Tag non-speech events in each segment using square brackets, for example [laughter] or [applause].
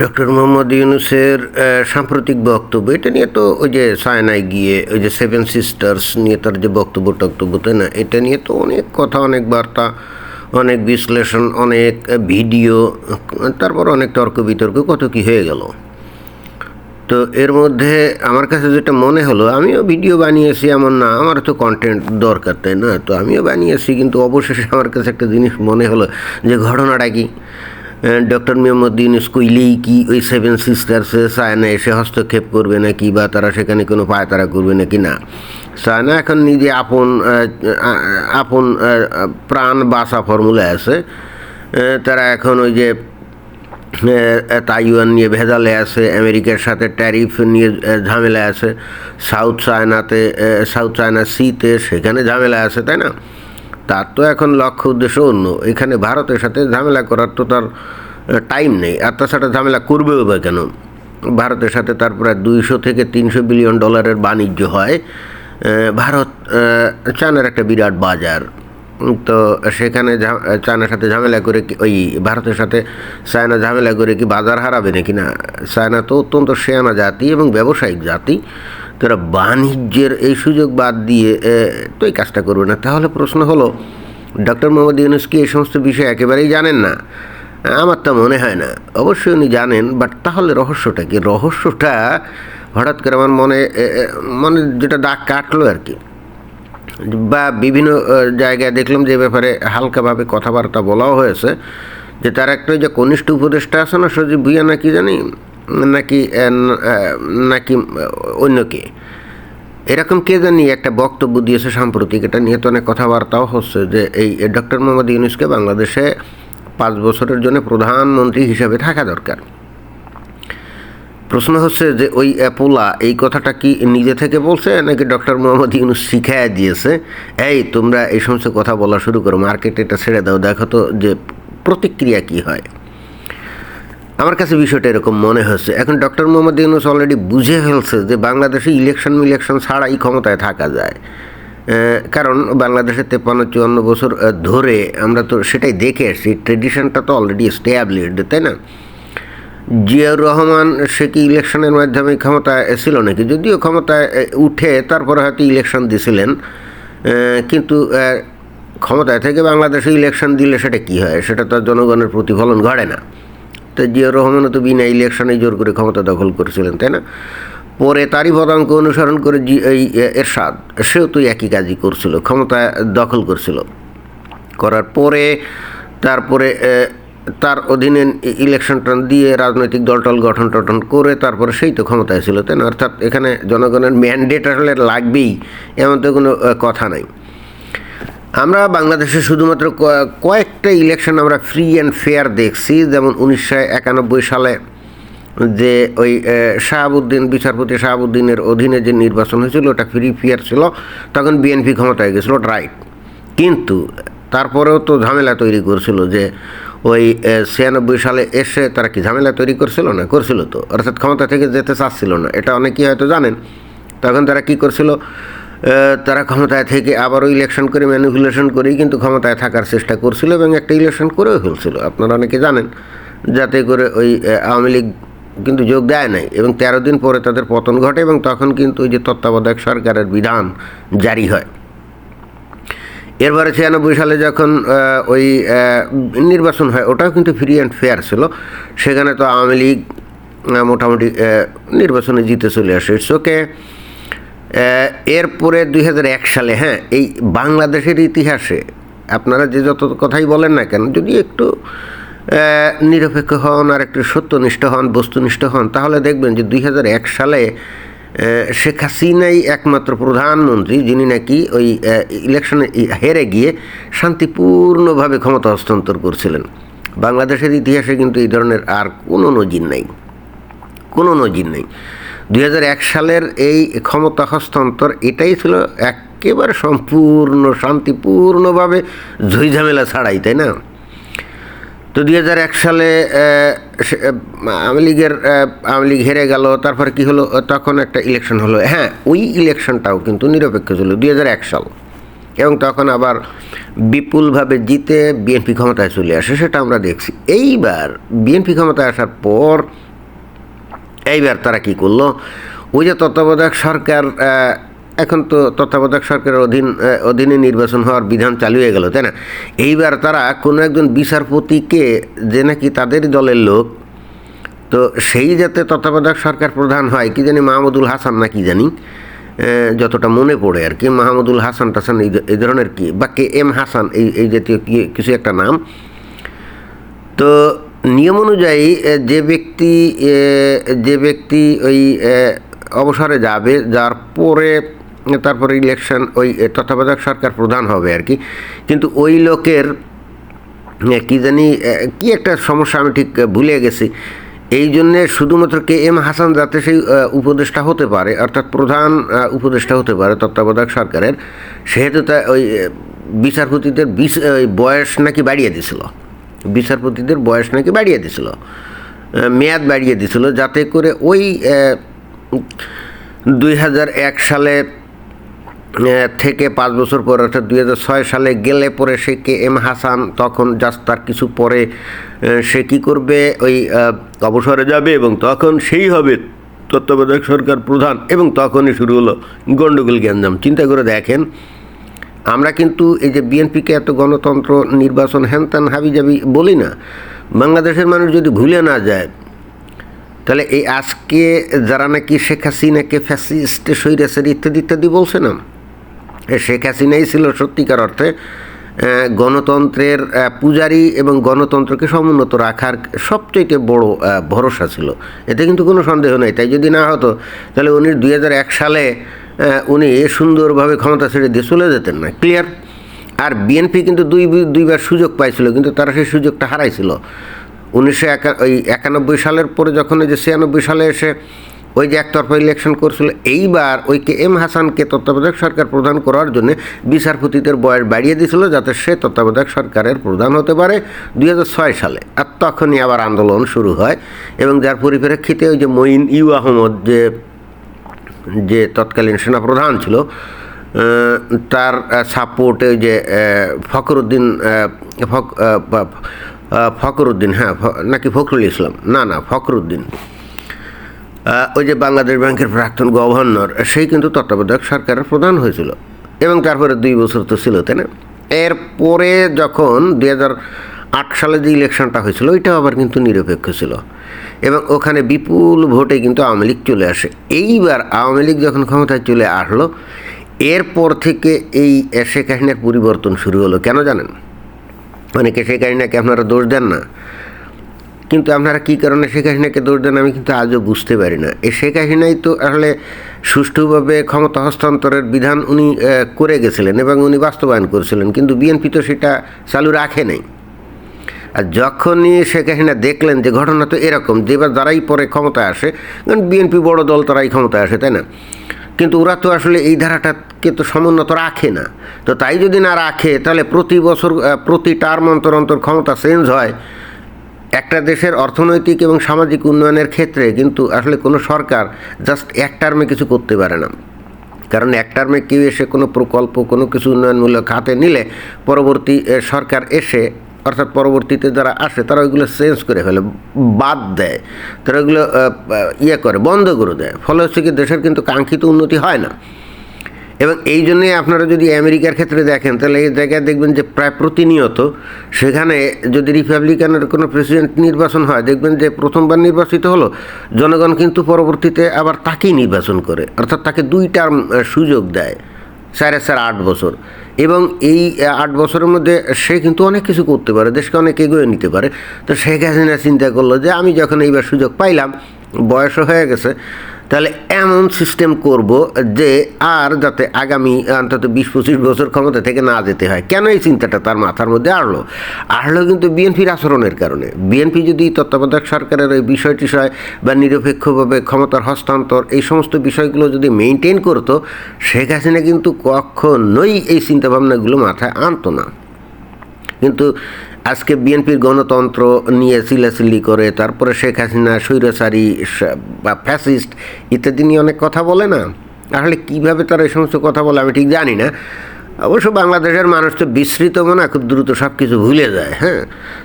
Doctor Mohammad ইউনুসের সাম্প্রতিক বক্তব্য, এটা নিয়ে তো ওই যে সায়নায় গিয়ে, ওই যে সেভেন সিস্টার্স নিয়ে তার যে বক্তব্য টক্তব্য, তাই না? এটা নিয়ে তো অনেক কথা, অনেক বার্তা, অনেক বিশ্লেষণ, অনেক ভিডিও, তারপর অনেক তর্ক বিতর্ক, কত কি হয়ে গেল। তো এর মধ্যে আমার কাছে যেটা মনে হলো, আমিও ভিডিও বানিয়েছি এমন না, আমার তো কন্টেন্ট দরকার, তাই না? তো আমিও বানিয়েছি, কিন্তু অবশেষে আমার কাছে একটা জিনিস মনে হলো যে, ঘটনাটা কি? ডক্টর মোহাম্মদ ইউনুস কি ওই সেভেন সিস্টার্সে সায়না এসে হস্তক্ষেপ করবে নাকি বা তারা সেখানে কোনো পায়তারা করবে নাকি না? সায়না এখন নিজে আপন আপন প্রাণ বাসা ফর্মুলা আছে। তারা এখন ওই যে তাইওয়ান নিয়ে ভেজালে আছে, আমেরিকার সাথে ট্যারিফ নিয়ে ঝামেলা আছে। সাউথ চায়নাতে সাউথ চায়না সিতে সেখানে ঝামেলা আছে, তাই না? তার তো এখন লক্ষ্য উদ্দেশ্য অন্য। এখানে ভারতের সাথে ঝামেলা করার তো তার টাইম নেই। আর তাছাড়া ঝামেলা করবেও বা কেন? ভারতের সাথে তার প্রায় দুইশো থেকে তিনশো বিলিয়ন ডলারের বাণিজ্য হয়। ভারত চায়নার একটা বিরাট বাজার। তো সেখানে চায়নার সাথে ঝামেলা করে কি, ওই ভারতের সাথে চায়না ঝামেলা করে কি বাজার হারাবে নাকি না? চায়না তো অত্যন্ত শেয়ানা জাতি এবং ব্যবসায়িক জাতি। তারা বাণিজ্যের এই সুযোগ বাদ দিয়ে তো এই কাজটা করবে না। তাহলে প্রশ্ন হলো, ডক্টর মোহাম্মদ ইউনুস কি এই সমস্ত বিষয় একেবারেই জানেন না? আমার তা মনে হয় না। অবশ্যই উনি জানেন, বাট তাহলে রহস্যটা কি? রহস্যটা হঠাৎ করে আমার মনে মনে যেটা দাগ কাটলো আর কি। বা বিভিন্ন জায়গায় দেখলাম যে ব্যাপারে হালকাভাবে কথাবার্তা বলাও হয়েছে, যে তার একটা যে কনিষ্ঠ উপদেষ্টা আছে না, সজীব ভুইয়া নাকি জানি নাকি নাকি অন্য কে? এরকম কে জানি একটা বক্তব্য দিয়েছে সাম্প্রতিক, এটা নিয়ে তো অনেক কথাবার্তাও হচ্ছে যে এই ডক্টর মোহাম্মদ ইউনুসকে বাংলাদেশে পাঁচ বছরের জন্য প্রধানমন্ত্রী হিসাবে থাকা দরকার। প্রশ্ন হচ্ছে যে ওই অ্যাপোলা এই কথাটা কি নিজে থেকে বলছে নাকি ডক্টর মোহাম্মদ ইউনুস শিখায় দিয়েছে? এই, তোমরা এই সমস্ত কথা বলা শুরু করো, মার্কেটে এটা ছেড়ে দাও, দেখো তো যে প্রতিক্রিয়া কি হয়। আমার কাছে বিষয়টা এরকম মনে হচ্ছে এখন ডক্টর মোহাম্মদ ইউনুস অলরেডি বুঝে ফেলছে যে বাংলাদেশে ইলেকশন মিলেকশন ছাড়াই ক্ষমতায় থাকা যায়। কারণ বাংলাদেশে তেপান্ন চুয়ান্ন বছর ধরে আমরা তো সেটাই দেখে এসেছি। ট্রেডিশনটা তো অলরেডি স্ট্যাবলিশড তাই না? জিয়াউর রহমান, সে কি ইলেকশনের মাধ্যমে ক্ষমতায় ছিল নাকি? যদিও ক্ষমতায় উঠে তারপরে হয়তো ইলেকশন দিছিলেন। কিন্তু ক্ষমতায় থেকে বাংলাদেশে ইলেকশন দিলে সেটা কি হয়? সেটা তো জনগণের প্রতিফলন ঘটে না। তো জিয়াউর রহমানও তো বিনা ইলেকশনে জোর করে ক্ষমতা দখল করেছিলেন, তাই না? পরে তারই পদাঙ্ক অনুসরণ করে জি এই এরশাদ, সেও তো একই কাজই করছিল, ক্ষমতা দখল করছিল। করার পরে তারপরে তার অধীনে ই- ইলেকশন টান দিয়ে রাজনৈতিক দলটল গঠন টঠন করে তারপরে সেই তো ক্ষমতায় ছিল, তাই না? অর্থাৎ এখানে জনগণের ম্যান্ডেট আসলে লাগবেই, এমন তো কোনো কথা নাই। আমরা বাংলাদেশে শুধুমাত্র কয়েকটা ইলেকশন আমরা ফ্রি অ্যান্ড ফেয়ার দেখছি। যেমন উনিশশো একানব্বই সালে যে ওই শাহাবুদ্দিন, বিচারপতি শাহাবুদ্দিনের অধীনে যে নির্বাচন হয়েছিল, ওটা ফ্রি ফেয়ার ছিল। তখন বিএনপি ক্ষমতায় গেছিল রাইট কিন্তু তারপরেও তো ঝামেলা তৈরি করছিল যে ওই ছিয়ানব্বই সালে এসে তারা কি ঝামেলা তৈরি করছিল না? করছিল তো। অর্থাৎ ক্ষমতা থেকে যেতে চাচ্ছিল না। এটা অনেকেই হয়তো জানেন। তখন তারা কি করছিল? তারা ক্ষমতায় থেকে আবারও ইলেকশন করে ম্যানিপুলেশন করেই কিন্তু ক্ষমতায় থাকার চেষ্টা করছিল এবং একটা ইলেকশন করেও ফেলছিল। আপনারা অনেকে জানেন, যাতে করে ওই আওয়ামী লীগ কিন্তু যোগ দেয় নাই এবং তেরো দিন পরে তাদের পতন ঘটে এবং তখন কিন্তু ওই যে তত্ত্বাবধায়ক সরকারের বিধান জারি হয়। এরপরে ছিয়ানব্বই সালে যখন ওই নির্বাচন হয়, ওটাও কিন্তু ফ্রি অ্যান্ড ফেয়ার ছিল। সেখানে তো আওয়ামী লীগ মোটামুটি নির্বাচনে জিতে চলে আসে। ইটস ওকে এরপরে দুই হাজার এক সালে হ্যাঁ এই বাংলাদেশের ইতিহাসে আপনারা যে যত কথাই বলেন না কেন, যদি একটু নিরপেক্ষ হন আর একটু সত্যনিষ্ঠ হন, বস্তুনিষ্ঠ হন, তাহলে দেখবেন যে দুই হাজার এক সালে শেখ হাসিনাই একমাত্র প্রধানমন্ত্রী, যিনি নাকি ওই ইলেকশনে হেরে গিয়ে শান্তিপূর্ণভাবে ক্ষমতা হস্তান্তর করছিলেন। বাংলাদেশের ইতিহাসে কিন্তু এই ধরনের আর কোনো নজির নাই। কোনো নজির নেই। দুই হাজার এক সালের এই ক্ষমতা হস্তান্তর, এটাই ছিল একেবারে সম্পূর্ণ শান্তিপূর্ণভাবে ঝইঝামেলা ছাড়াই, তাই না? তো দুই হাজার এক সালে আওয়ামী লীগের আওয়ামী লীগ হেরে গেল, তারপর কি হলো? তখন একটা ইলেকশন হলো। হ্যাঁ ওই ইলেকশনটাও কিন্তু নিরপেক্ষ ছিল, দুই হাজার এক সাল। এবং তখন আবার বিপুলভাবে জিতে বিএনপি ক্ষমতায় চলে আসে, সেটা আমরা দেখছি। এইবার বিএনপি ক্ষমতায় আসার পর এইবার তারা কি করল? ওই যে তত্ত্বাবধায়ক সরকার এখন তো তত্ত্বাবধায়ক সরকারের অধীন অধীনে নির্বাচন হওয়ার বিধান চালু হয়ে গেল, তাই না? এইবার তারা কোনো একজন বিচারপতিকে যে নাকি তাদেরই দলের লোক, তো সেই যাতে তত্ত্বাবধায়ক সরকার প্রধান হয়, কি জানি মাহমুদুল হাসান না কি জানি যতটা মনে পড়ে আর কি, মাহমুদুল হাসান টাসান এই ধরনের কি, বা কে এম হাসান, এই এই জাতীয় কিছু একটা নাম। তো নিয়ম অনুযায়ী যে ব্যক্তি যে ব্যক্তি ওই অবসরে যাবে, যার পরে তারপরে ইলেকশন ওই তত্ত্বাবধায়ক সরকার প্রধান হবে আর কি। কিন্তু ওই লোকের কি জানি কী একটা সমস্যা আমি ঠিক ভুলে গেছি। এই জন্যে শুধুমাত্র কে এম হাসান যাতে সেই উপদেষ্টা হতে পারে, অর্থাৎ প্রধান উপদেষ্টা হতে পারে তত্ত্বাবধায়ক সরকারের, সেহেতু তা ওই বিচারপতিদের বয়স নাকি বাড়িয়ে দিছিল। বিচারপতিদের বয়স নাকি বাড়িয়ে দিছিল মেয়াদ বাড়িয়ে দিছিল, যাতে করে ওই দুই হাজার এক সালে থেকে পাঁচ বছর পর, অর্থাৎ দুই হাজার ছয় সালে গেলে পরে সে কে এম হাসান, তখন জাস্ট তার কিছু পরে সে কী করবে, ওই অবসরে যাবে এবং তখন সেই হবে তত্ত্বাবধায়ক সরকার প্রধান এবং তখনই শুরু হলো গণ্ডগোল গ্যাঞ্জাম। চিন্তা করে দেখেন আমরা কিন্তু এই যে বিএনপিকে এত গণতন্ত্র, নির্বাচন হ্যান ত্যান হাবিজাবি বলি না। বাংলাদেশের মানুষ যদি ভুলে না যায়, তাহলে এই আজকে যারা নাকি শেখ হাসিনাকে ফ্যাসিস্ট সৈরাসের ইত্যাদি ইত্যাদি বলছে না শেখ হাসিনাই ছিল সত্যিকার অর্থে গণতন্ত্রের পূজারী এবং গণতন্ত্রকে সমুন্নত রাখার সবচেয়ে বড় ভরসা ছিল। এতে কিন্তু কোনো সন্দেহ নেই। তাই যদি না হতো, তাহলে উনি দুই হাজার এক সালে উনি সুন্দরভাবে ক্ষমতা ছেড়ে দিয়ে চলে যেতেন না ক্লিয়ার আর বিএনপি কিন্তু দুই দুইবার সুযোগ পাইছিল, কিন্তু তারা সেই সুযোগটা হারাইছিল। উনিশশো একা, ওই একানব্বই সালের পরে যখন ওই যে ছিয়ানব্বই সালে এসে ওই যে একতরফা ইলেকশন করছিল, এইবার ওই কে এম হাসানকে তত্ত্বাবধায়ক সরকার প্রধান করার জন্য বিচারপতিদের বয়স বাড়িয়ে দিয়েছিল যাতে সে তত্ত্বাবধায়ক সরকারের প্রধান হতে পারে দুই হাজার ছয় সালে। আর তখনই আবার আন্দোলন শুরু হয় এবং যার পরিপ্রেক্ষিতে ওই যে মঈন ইউ আহমদ যে যে তৎকালীন সেনাপ্রধান ছিল তার সাপোর্টে যে ফখরুদ্দিন ফখরুদ্দিন হ্যাঁ নাকি ফখরুল ইসলাম? না না, ফখরুদ্দিন। ওই যে বাংলাদেশ ব্যাংকের প্রাক্তন গভর্নর, সেই কিন্তু তত্ত্বাবধায়ক সরকারের প্রধান হয়েছিল। এবং তারপরে দুই বছর তো ছিল, তাই না? এরপরে যখন দুই হাজার আট সালে যে ইলেকশনটা হয়েছিল, ওইটাও আবার কিন্তু নিরপেক্ষ ছিল। এবং ওখানে বিপুল ভোটে কিন্তু আওয়ামী লীগ চলে আসে। এইবার আওয়ামী লীগ যখন ক্ষমতায় চলে আসলো, এরপর থেকে এই শেখ হাসিনার পরিবর্তন শুরু হলো। কেন জানেন? অনেকে শেখ হাসিনাকে আপনারা দোষ দেন না? কিন্তু আপনারা কী কারণে শেখ হাসিনাকে দোষ দেন আমি কিন্তু আজও বুঝতে পারি না। এই শেখ হাসিনাই তো আসলে সুষ্ঠুভাবে ক্ষমতা হস্তান্তরের বিধান উনি করে গেছিলেন এবং উনি বাস্তবায়ন করেছিলেন। কিন্তু বিএনপি তো সেটা চালু রাখে নাই। আর যখনই শেখ হাসিনা দেখলেন যে ঘটনা তো এরকম, যে এবার যারাই পরে ক্ষমতায় আসে, কারণ বিএনপি বড় দল তারাই ক্ষমতায় আসে, তাই না? কিন্তু ওরা তো আসলে এই ধারাটাকে তো সমুন্নত রাখে না। তো তাই যদি না রাখে, তাহলে প্রতি বছর প্রতি টার্ম অন্তর অন্তর ক্ষমতা চেঞ্জ হয় একটা দেশের অর্থনৈতিক এবং সামাজিক উন্নয়নের ক্ষেত্রে। কিন্তু আসলে কোনো সরকার জাস্ট এক টার্মে কিছু করতে পারে না। কারণ এক টার্মে কেউ এসে কোনো প্রকল্প, কোনো কিছু উন্নয়নমূলক হাতে নিলে পরবর্তী সরকার এসে অর্থাৎ পরবর্তীতে যারা আসে, তারা ওইগুলো চেঞ্জ করে ফেলে, বাদ দেয়। তারা ওইগুলো ইয়ে করে, বন্ধ করে দেয়। ফলে হচ্ছে কি, দেশের কিন্তু কাঙ্ক্ষিত উন্নতি হয় না। এবং এই জন্যই আপনারা যদি আমেরিকার ক্ষেত্রে দেখেন, তাহলে এই জায়গায় দেখবেন যে প্রায় প্রতিনিয়ত সেখানে যদি রিপাবলিকানের কোনো প্রেসিডেন্ট নির্বাচন হয়, দেখবেন যে প্রথমবার নির্বাচিত হলো, জনগণ কিন্তু পরবর্তীতে আবার তাকেই নির্বাচন করে। অর্থাৎ তাকে দুই টার্ম সুযোগ দেয়। সাড়ে স্যার আট বছর। এবং এই আট বছরের মধ্যে সে কিন্তু অনেক কিছু করতে পারে, দেশকে অনেক এগিয়ে নিতে পারে। তো শেখ হাসিনা চিন্তা করল যে, আমি যখন এইবার সুযোগ পাইলাম, বয়সও হয়ে গেছে তাহলে এমন সিস্টেম করব যে আর যাতে আগামী অন্তত বিশ পঁচিশ বছর ক্ষমতা থেকে না যেতে হয়। কেন এই চিন্তাটা তার মাথার মধ্যে আসলো? আসলো কিন্তু বিএনপির আচরণের কারণে। বিএনপি যদি তত্ত্বাবধায়ক সরকারের ওই বিষয় টিষয় বা নিরপেক্ষভাবে ক্ষমতার হস্তান্তর এই সমস্ত বিষয়গুলো যদি মেনটেন করতো, শেখ হাসিনা কিন্তু কখনোই এই চিন্তাভাবনাগুলো মাথায় আনতো না। কিন্তু আজকে বিএনপির গণতন্ত্র নিয়ে চিলাচিলি করে, তারপরে শেখ হাসিনা, স্বৈরাচারী বা ফ্যাসিস্ট ইত্যাদি নিয়ে অনেক কথা বলে না। আসলে কীভাবে তারা এই সমস্ত কথা বলে আমি ঠিক জানি না। অবশ্য বাংলাদেশের মানুষ তো বিস্মৃত মনে খুব দ্রুত সব কিছু ভুলে যায় হ্যাঁ?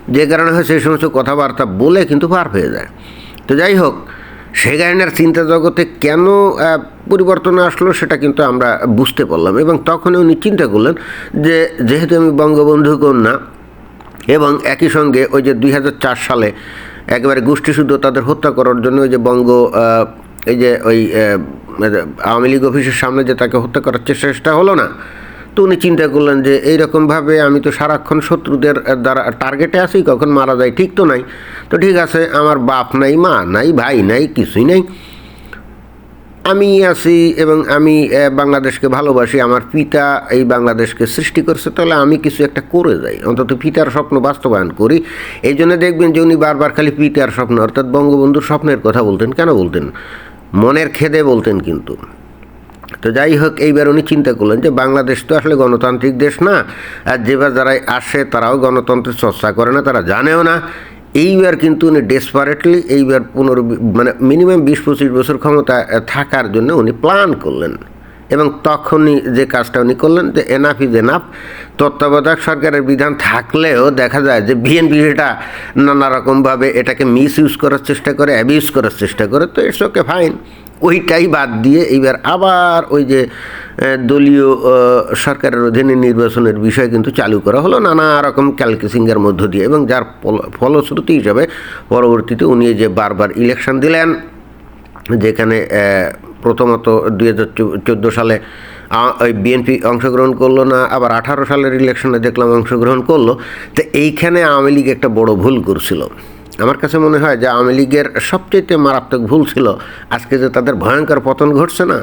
যে কারণে হয় সেই সমস্ত কথাবার্তা বলে কিন্তু পার পেয়ে যায়। তো যাই হোক সেখানের চিন্তা জগতে কেন পরিবর্তন আসলো সেটা কিন্তু আমরা বুঝতে পারলাম এবং তখন উনি চিন্তা করলেন যে যেহেতু আমি বঙ্গবন্ধু কন্যা এবং একই সঙ্গে ওই যে দুই হাজার চার সালে একেবারে গোষ্ঠীশুদ্ধ তাদের হত্যা করার জন্য ওই যে বঙ্গ এই যে ওই আওয়ামী লীগ অফিসের সামনে যে তাকে হত্যা করার চেষ্টা হলো না। তো উনি চিন্তা করলেন যে এইরকমভাবে আমি তো সারাক্ষণ শত্রুদের দ্বারা টার্গেটে আছি, কখন মারা যায় ঠিক তো নাই। তো ঠিক আছে, আমার বাপ নাই, মা নাই, ভাই নাই, কিছুই নাই। আমি আছি এবং আমি বাংলাদেশকে ভালোবাসি, আমার পিতা এই বাংলাদেশকে সৃষ্টি করছে, তাহলে আমি কিছু একটা করে যাই। অন্তত পিতার স্বপ্ন বাস্তবায়ন করি। এই জন্য দেখবেন যে উনি বারবার খালি পিতার স্বপ্ন, অর্থাৎ বঙ্গবন্ধুর স্বপ্নের কথা বলতেন, কেন বলতেন? মনের খেদে বলতেন কিন্তু। তো যাই হোক, এইবার উনি চিন্তা করলেন যে বাংলাদেশ তো আসলে গণতান্ত্রিক দেশ না, আর যেবার যারা আসে তারাও গণতন্ত্রের চর্চা করে না, তারা জানেও না। এইবার কিন্তু উনি ডেসপারেটলি এইবার পনেরো মানে মিনিমাম বিশ পঁচিশ বছর ক্ষমতা থাকার জন্য উনি প্ল্যান করলেন। এবং তখনই যে কাজটা উনি করলেন, যে এনাফ ইজ এনাফ তত্ত্বাবধায়ক সরকারের বিধান থাকলেও দেখা যায় যে বিএনপি এটা নানা রকমভাবে এটাকে মিস ইউজ করার চেষ্টা করে অ্যাবিউজ করার চেষ্টা করে, তো ইটস ওকে ফাইন ওইটাই বাদ দিয়ে এইবার আবার ওই যে দলীয় সরকারের অধীনে নির্বাচনের বিষয় কিন্তু চালু করা হলো নানা রকম ক্যালকুসিংয়ের মধ্য দিয়ে এবং যার ফল- ফলশ্রুতি হিসাবে পরবর্তীতে উনি যে বারবার ইলেকশন দিলেন, যেখানে প্রথমত দুই হাজার চোদ্দ সালে ওই বিএনপি অংশগ্রহণ করল না, আবার আঠারো সালের ইলেকশনে দেখলাম অংশগ্রহণ করল। তো এইখানে আওয়ামী লীগ একটা বড় ভুল করছিল। আমার কাছে মনে হয় যে আওয়ামী লীগের সবচেয়ে মারাত্মক ভুল ছিল আজকে যে তাদের ভয়ঙ্কর পতন ঘটছে না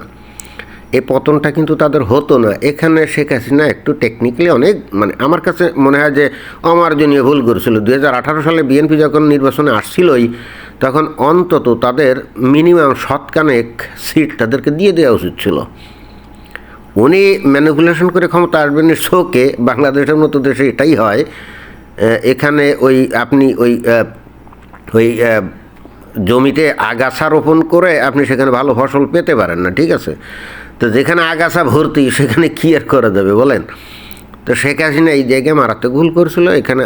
এই পতনটা কিন্তু তাদের হতো না। এখানে শেখ হাসিনা একটু টেকনিক্যালি অনেক মানে আমার কাছে মনে হয় যে অমার্জনীয় ভুল করেছিল। দুই হাজার আঠারো সালে বিএনপি যখন নির্বাচনে আসছিলই তখন অন্তত তাদের মিনিমাম শতকানেক সিট তাদেরকে দিয়ে দেওয়া উচিত ছিল। উনি ম্যানিপুলেশন করে ক্ষমতা আসবেন শোকে বাংলাদেশের মতো দেশে এটাই হয়। এখানে ওই আপনি ওই ওই জমিতে আগাছা রোপণ করে আপনি সেখানে ভালো ফসল পেতে পারেন না, ঠিক আছে? তো যেখানে আগাছা ভর্তি, সেখানে কী আর করা যাবে বলেন? তো শেখ হাসিনা এই জায়গায় মারাত্মক ভুল করেছিল। এখানে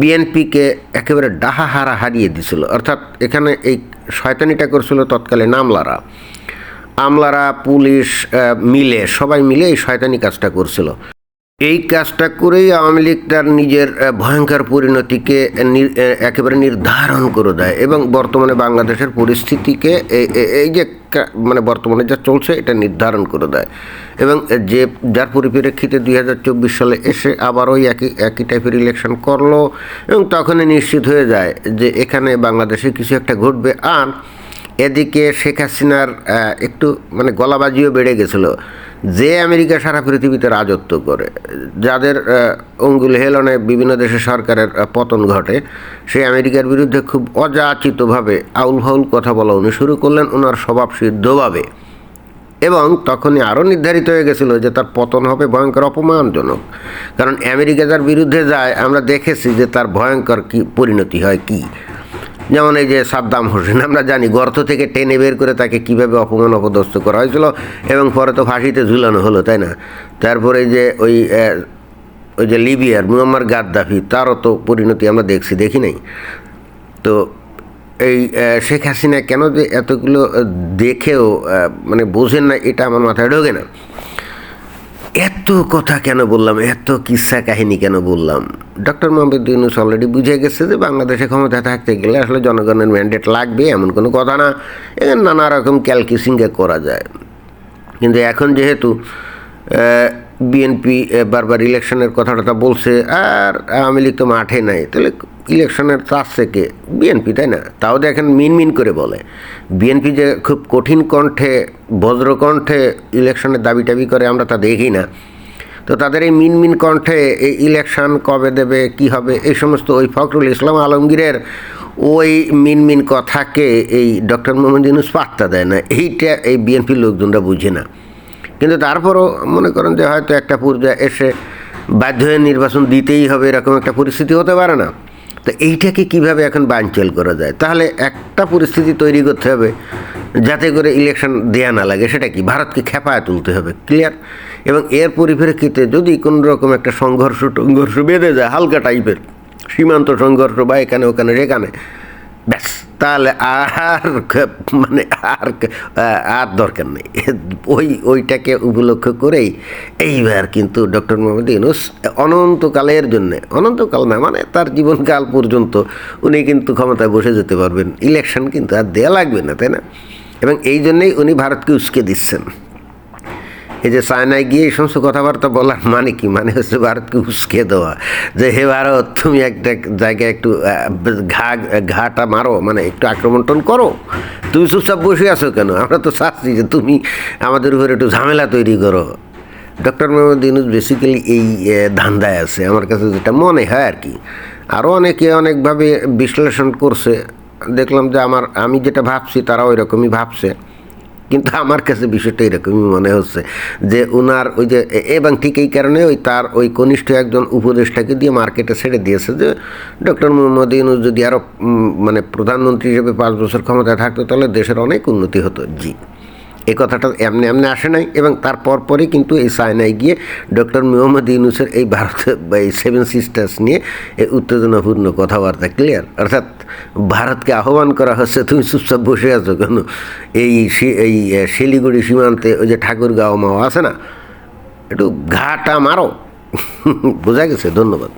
বিএনপিকে একেবারে ডাহা হারা হারিয়ে দিছিল। অর্থাৎ এখানে এই শয়তানিটা করছিল তৎকালীন আমলারা। আমলারা, পুলিশ মিলে, সবাই মিলে এই শয়তানি কাজটা করছিল। এই কাজটা করেই আওয়ামী লীগ তার নিজের ভয়ঙ্কর পরিণতিকে একেবারে নির্ধারণ করে দেয় এবং বর্তমানে বাংলাদেশের পরিস্থিতিকে এই যে মানে বর্তমানে যা চলছে এটা নির্ধারণ করে দেয়। এবং যে, যার পরিপ্রেক্ষিতে দুই হাজার চব্বিশ সালে এসে আবার ওই একই একই টাইপের ইলেকশন করল এবং তখনই নিশ্চিত হয়ে যায় যে এখানে বাংলাদেশে কিছু একটা ঘটবে। আর এদিকে শেখ হাসিনার একটু মানে গলাবাজিও বেড়ে গেছিল। যে আমেরিকা সারা পৃথিবীতে রাজত্ব করে, যাদের অঙ্গুল হেলনে বিভিন্ন দেশে সরকারের পতন ঘটে, সেই আমেরিকার বিরুদ্ধে খুব অযাচিতভাবে আউল ফাউল কথা বলা উনি শুরু করলেন ওনার স্বভাব সিদ্ধভাবে। এবং তখনই আরও নির্ধারিত হয়ে গেছিল যে তার পতন হবে ভয়ঙ্কর অপমানজনক। কারণ আমেরিকা যার বিরুদ্ধে যায়, আমরা দেখেছি যে তার ভয়ঙ্কর কি, পরিণতি হয় কি। যেমন এই যে সাদ্দাম হোসেন, আমরা জানি গর্ত থেকে টেনে বের করে তাকে কীভাবে অপমান অপদস্থ করা হয়েছিল এবং পরে তো ফাঁসিতে ঝুলানো হলো, তাই না? তারপরে যে ওই ওই যে লিবিয়ার মুয়াম্মার গাদ্দাফি, তারও তো পরিণতি আমরা দেখছি, দেখি নাই। তো এই শেখ হাসিনা কেন যে এতগুলো দেখেও মানে বোঝেন না, এটা আমার মাথায় ঢোকে না। এত কথা কেন বললাম? এত কিসা কাহিনী কেন বললাম? ডক্টর মোহাম্মদ ইউনুস অলরেডি বুঝে গেছে যে বাংলাদেশে ক্ষমতা থাকতে গেলে আসলে জনগণের ম্যান্ডেট লাগবে, এমন কোনো কথা না। এখানে নানা রকম ক্যালকুলেশিংয়ে করা যায়। কিন্তু এখন যেহেতু বিএনপি বারবার ইলেকশনের কথাটা বলছে, আর আওয়ামী লীগ তো মাঠে নাই, তাহলে ইলেকশনের চাষ থেকে বিএনপি তাই না? তাও দেখেন মিন মিন করে বলে। বিএনপি যে খুব কঠিন কণ্ঠে বজ্রকণ্ঠে ইলেকশনের দাবি টাবি করে, আমরা তা দেখি না। তো তাদের এই মিন মিন কণ্ঠে এই ইলেকশন কবে দেবে, কি হবে, এই সমস্ত ওই ফখরুল ইসলাম আলমগীরের ওই মিন মিন কথাকে এই ডক্টর মোহাম্মদ ইউনুস পাত্তা দেয় না। এইটা এই বিএনপির লোকজনরা বুঝে না। কিন্তু তারপরও মনে করেন যে হয়তো একটা পর্যায়ে এসে বাধ্য হয়ে নির্বাচন দিতেই হবে, এরকম একটা পরিস্থিতি হতে পারে না। তো এইটাকে কীভাবে এখন বাঞ্চল করা যায়? তাহলে একটা পরিস্থিতি তৈরি করতে হবে, যাতে করে ইলেকশন দেয়া না লাগে। সেটা কি? ভারতকে খেপায় তুলতে হবে ক্লিয়ার এবং এর পরিপ্রেক্ষিতে যদি কোনো রকম একটা সংঘর্ষ টংঘর্ষ বেঁধে যায়, হালকা টাইপের সীমান্ত সংঘর্ষ বা এখানে ওখানে সেখানে ব্যাস। তাহলে আর মানে আর আর দরকার নেই। ওই, ওইটাকে উপলক্ষ করেই এইবার কিন্তু ডক্টর মোহাম্মদ ইউনুস অনন্তকালের জন্য, অনন্তকাল না মানে তার জীবনকাল পর্যন্ত উনি কিন্তু ক্ষমতায় বসে যেতে পারবেন। ইলেকশন কিন্তু আর দেয়া লাগবে না, তাই না? এবং এই জন্যেই উনি ভারতকে উস্কে দিচ্ছেন। এই যে চায়নায় গিয়ে এই সমস্ত কথাবার্তা বলার মানে কি? মানে হচ্ছে ভারতকে উস্কে দেওয়া। যে হে ভারত, তুমি একটা জায়গায় একটু ঘা, ঘাটা মারো মানে একটু আক্রমণটন করো। তুমি চুপচাপ বসে আছো কেন? আমরা তো চাচ্ছি যে তুমি আমাদের উপরে একটু ঝামেলা তৈরি করো। ডক্টর মোহাম্মদ ইউনুস বেসিক্যালি এই ধান্দায় আছে। আমার কাছে যেটা মনে হয় আর কি। আরও অনেকে অনেকভাবে বিশ্লেষণ করছে। দেখলাম যে আমার, আমি যেটা ভাবছি তারা ওই রকমই ভাবছে। কিন্তু আমার কাছে বিষয়টা এরকমই মনে হচ্ছে যে ওনার ওই যে এবং ঠিক এই কারণে ওই তার ওই কনিষ্ঠ একজন উপদেষ্টাকে দিয়ে মার্কেটে ছেড়ে দিয়েছে যে, ডক্টর মোহাম্মদ ইউনুস যদি আরও মানে প্রধানমন্ত্রী হিসেবে পাঁচ বছর ক্ষমতায় থাকতো, তাহলে দেশের অনেক উন্নতি হতো। জি। এই কথাটা এমনি এমনি আসে নাই এবং তার পরপরই কিন্তু এই চায়নায় গিয়ে ডক্টর মোহাম্মদ ইউনুসের এই ভারত বা এই সেভেন সিস্টার্স নিয়ে এই উত্তেজনাপূর্ণ কথাবার্তা ক্লিয়ার অর্থাৎ ভারতকে আহ্বান করা হচ্ছে, তুমি চুপচাপ বসে আছো কেন? এই এই শিলিগুড়ি সীমান্তে ওই যে ঠাকুরগাঁও মাও আছে না, একটু ঘাটা মারো। [laughs] বোঝা গেছে? ধন্যবাদ।